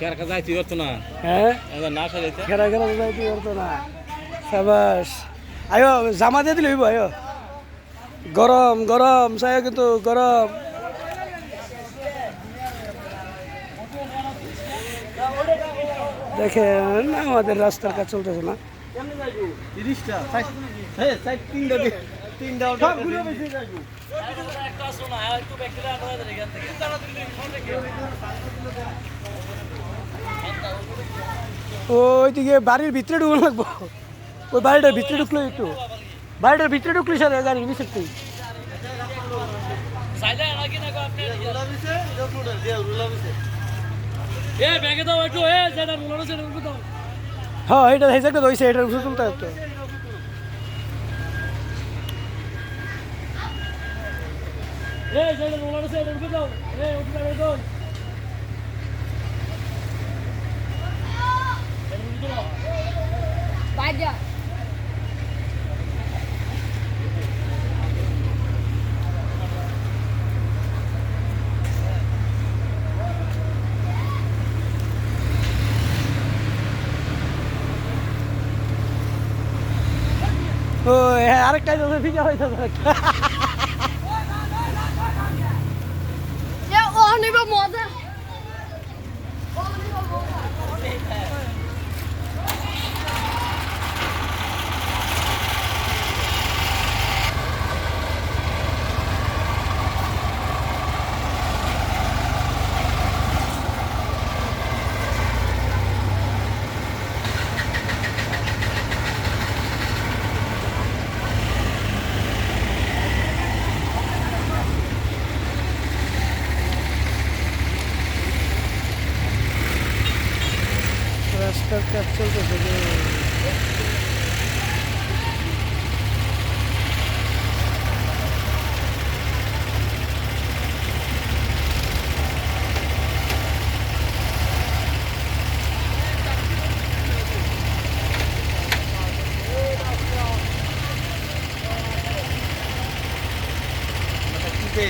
যাইতে পারতো না। হ্যাঁ? আমাদের না সাজাইতে খেরা খেরা যাইতে পারতো না। সাবাস। আয়ো জামা দিয়ে দিলে হইব আয়ো। গরম গরম সায় কিন্তু গরম। দেখেন আমাদের রাস্তার কাজ চলতেছে না। হ্যাঁ তিনটা ওইদিকে বাড়ির ভিতরে ঢুকো লাগবো। ওই বাড়িটার ভিতরে ঢুকলো একটু। বাড়িটার ভিতরে ঢুকলি স্যার গাড়ির ভিতরে তুই হ্যাঁ এটা হেসে একটা দইছে এটার উপরে তুলতে একটু এ যেটা রুলার আছে এটা দাও। দাও। ও হ্যাঁ আরেকটা ভিজা হইতে কাজ চলতেছে যে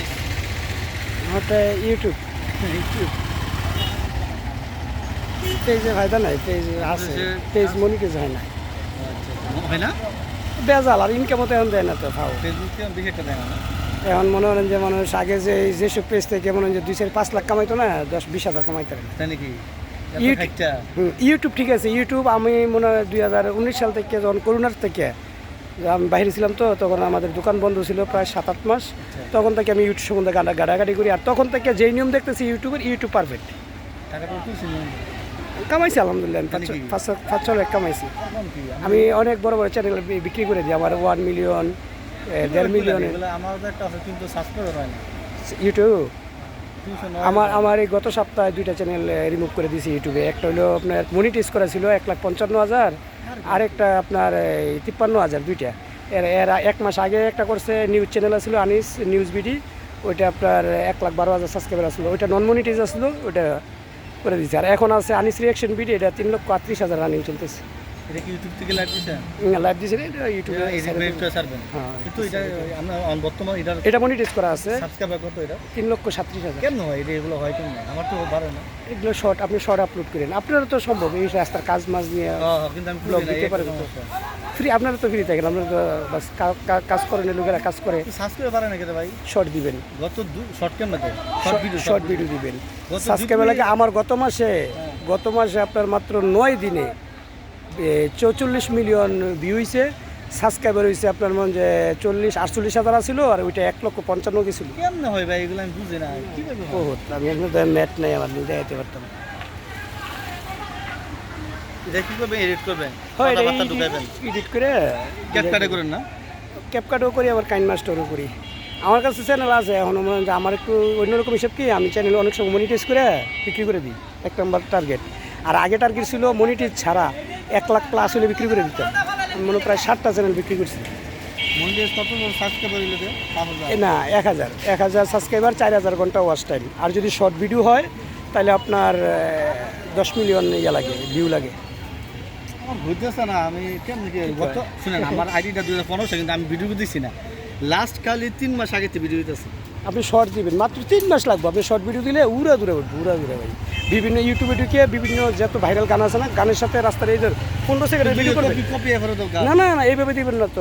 ওটা ইউটিউব ইউটিউব পেজে ফায়দা নাই পেজ আছে পেজ মনিটাইজ হয় না হয় না? বেজাল আর ইনকাম তো এখন দেয় না তো না এখন মনে করেন যে মানুষ আগে যে যেসব পেজ থেকে মনে হয় যে দুই চার পাঁচ লাখ কামাইতো না দশ বিশ হাজার কামাইতে পারে তাই নাকি? ইউটিউব ঠিক আছে ইউটিউব আমি মনে হয় দুই হাজার উনিশ সাল থেকে যখন করোনার থেকে আমি বাইরে ছিলাম তো তখন আমাদের দোকান বন্ধ ছিল প্রায় সাত আট মাস। তখন থেকে আমি ইউটিউব সম্বন্ধে গাড়া গাড়াগাড়ি করি আর তখন থেকে যেই নিয়ম দেখতেছি ইউটিউবের ইউটিউব পারফেক্ট কামাইছি আলহামদুলিল্লাহ আমি পাঁচ তাহলে কি? পাঁচ পাঁচ ছ লাখ কামাইছি। আমি অনেক বড় বড় চ্যানেল বিক্রি করে দিই আমার ওয়ান মিলিয়ন দেড় মিলিয়নের আমাদের একটা আছে কিন্তু সাবস্ক্রাইব হয় না। ইউটিউব আমার আমার এই গত সপ্তাহে দুইটা চ্যানেল রিমুভ করে দিয়েছি ইউটিউবে একটা হলো আপনার মনিটাইজ করা ছিল এক লাখ পঞ্চান্ন হাজার আরেকটা আপনার এই তিপ্পান্ন হাজার দুইটা। এর এর এক মাস আগে একটা করছে নিউজ চ্যানেল আসলো আনিস নিউজ বিডি ওইটা আপনার এক লাখ বারো হাজার সাবস্ক্রাইবার আসলো ওইটা নন মনিটাইজ আসলো ওইটা করে দিচ্ছে আর এখন আছে আনিস রিয়াকশন ভিডিও এটা তিন লক্ষ আটত্রিশ হাজার রানিং চলতেছে। এটা কি ইউটিউব থেকে লাইভ দিছেন লাইভ দিয়েছে এটা ইউটিউবে এটা ছাড়বেন। হ্যাঁ। কিন্তু এটা আমরা বর্তমান এটার এটা মনিটাইজ করা আছে। সাবস্ক্রাইবার কত এটা? তিন লক্ষ সাতত্রিশ হাজার। কেন হয় এটা এগুলো হয় কেন আমার তো বাড়ে না। এগুলো শর্ট আপনি শর্ট আপলোড করেন। আপনারা তো সম্ভব এই রাস্তার কাজ মাছ নিয়ে কিন্তু আমি ব্লগ দিতে। ফ্রি আপনারা তো ফ্রি থাকেন আপনারা তো বাস কাজ করেন লোকেরা কাজ করে। সাবস্ক্রাইব পারে না কেন ভাই? শর্ট দিবেন। গত শর্ট কেন শর্ট ভিডিও শর্ট ভিডিও দিবেন। লাগে আমার গত মাসে গত মাসে আপনার মাত্র নয় দিনে চৌচল্লিশ মিলিয়ন ভিউ হয়েছে সাবস্ক্রাইবার হয়েছে আপনার মনে যে চল্লিশ আটচল্লিশ হাজার ছিল আর ওইটা এক লক্ষ পঞ্চান্ন গেছিল কেমন হয় ভাই এগুলো আমি বুঝি না। বহুত আমি আপনাদের নেট নেই আমার দেখাইতে পারতাম। করবেন? এডিট করবেন? হয় এডিট করে ক্যাপকাটে করেন না? ক্যাপকাটও করি আবার কাইন মাস্টারও করি। আমার কাছে চ্যানেল আছে এখন মনে আমার একটু অন্যরকম হিসেব কি? আমি চ্যানেল অনেক সময় মনিটাইজ করে বিক্রি করে দিই। এক নম্বর টার্গেট আর আগে টার্গেট ছিল মনিটির ছাড়া এক লাখ প্লাস হলে বিক্রি করে দিতাম। মনে প্রায় ষাটটা চ্যানেল বিক্রি করছি। না এক হাজার। এক হাজার সাবস্ক্রাইবার চার হাজার ঘণ্টা ওয়াচ টাইম আর যদি শর্ট ভিডিও হয় তাহলে আপনার দশ মিলিয়ন ইয়ে লাগে ভিউ লাগে। বুঝতেছে না আমি গত শুনেন আমার আইডিটা দুই হাজার পনেরো কিন্তু আমি ভিডিও দিচ্ছি না। লাস্ট কালি তিন মাস আগে ভিডিও দিতেছি। আপনি শর্ট দিবেন মাত্র তিন মাস লাগবে। আপনি শর্ট ভিডিও দিলে উড়া দূরে উঠবে উড়া দূরে ভাই বিভিন্ন ইউটিউবে ঢুকে বিভিন্ন যত ভাইরাল গান আছে না গানের সাথে রাস্তার এই যে পনেরো সেকেন্ডের ভিডিও করবে। না না না এইভাবে দিবেন না তো?